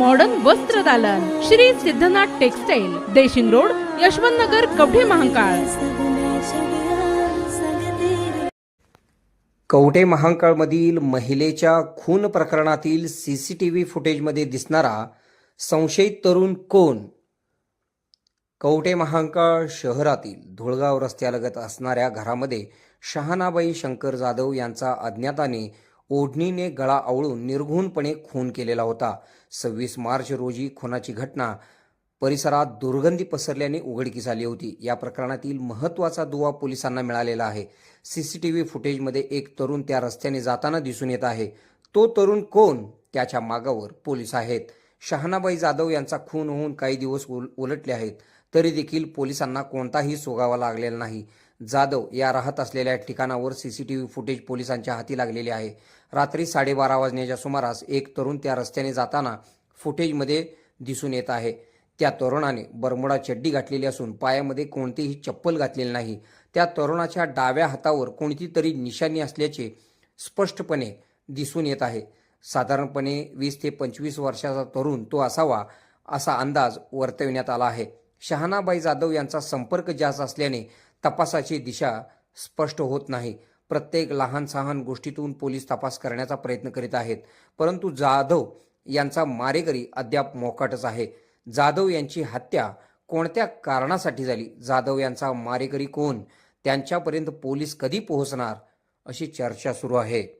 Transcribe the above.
Modern वस्त्र दालन. Shri Siddhanath textile Deshing road Yashwant Nagar Kavathe Mahakal. Kavathe महांकाळमधील महिलेच्या खून प्रकरणातील सी सी टी व्ही फुटेजमध्ये दिसणारा संशयित तरुण कोण? कवठे महांकाळ शहरातील धुळगाव रस्त्यालगत असणाऱ्या घरामध्ये शहानाबाई शंकर जाधव यांचा अज्ञाताने ओढणीने गळा आवळून निर्घुणपणे खून केलेला होता. सव्वीस मार्च रोजी खुनाची घटना परिसरात दुर्गंधी पसरल्याने उघडकीस आली होती. या प्रकरणातील महत्त्वाचा दुवा पोलिसांना मिळालेला आहे. सीसीटीव्ही फुटेजमध्ये एक तरुण त्या रस्त्याने जाताना दिसून येत आहे. तो तरुण कोण? त्याच्या मागावर पोलीस आहेत. शहानाबाई जाधव यांचा खून होऊन काही दिवस उल उलटले आहेत. तरी देखील पोलिसांना कोणताही सोगावा लागलेला नाही. जाधव या राहत असलेल्या ठिकाणावर सीसीटीव्ही फुटेज पोलिसांच्या हाती लागलेले आहे. रात्री साडेबारा वाजण्याच्या सुमारास एक तरुण त्या रस्त्याने जाताना फुटेजमध्ये दिसून येत आहे. त्या तरुणाने बरमुडा चड्डी घातलेली असून पायामध्ये कोणतीही चप्पल घातलेली नाही. त्या तरुणाच्या डाव्या हातावर कोणती तरी निशाणी असल्याचे स्पष्टपणे दिसून येत आहे. साधारणपणे वीस ते पंचवीस वर्षाचा तरुण तो असावा असा अंदाज वर्तविण्यात आला आहे. शहानाबाई जाधव यांचा संपर्क जास्त असल्याने तपासाची दिशा स्पष्ट होत नाही. प्रत्येक लहान सहान गोष्टीतून पोलीस तपास करण्याचा प्रयत्न करीत आहेत. परंतु जाधव यांचा मारेकरी अद्याप मोकाटच आहे. जाधव यांची हत्या कोणत्या कारणासाठी झाली? जाधव यांचा मारेकरी कोण? त्यांच्यापर्यंत पोलीस कधी पोहोचणार? अशी चर्चा सुरू आहे.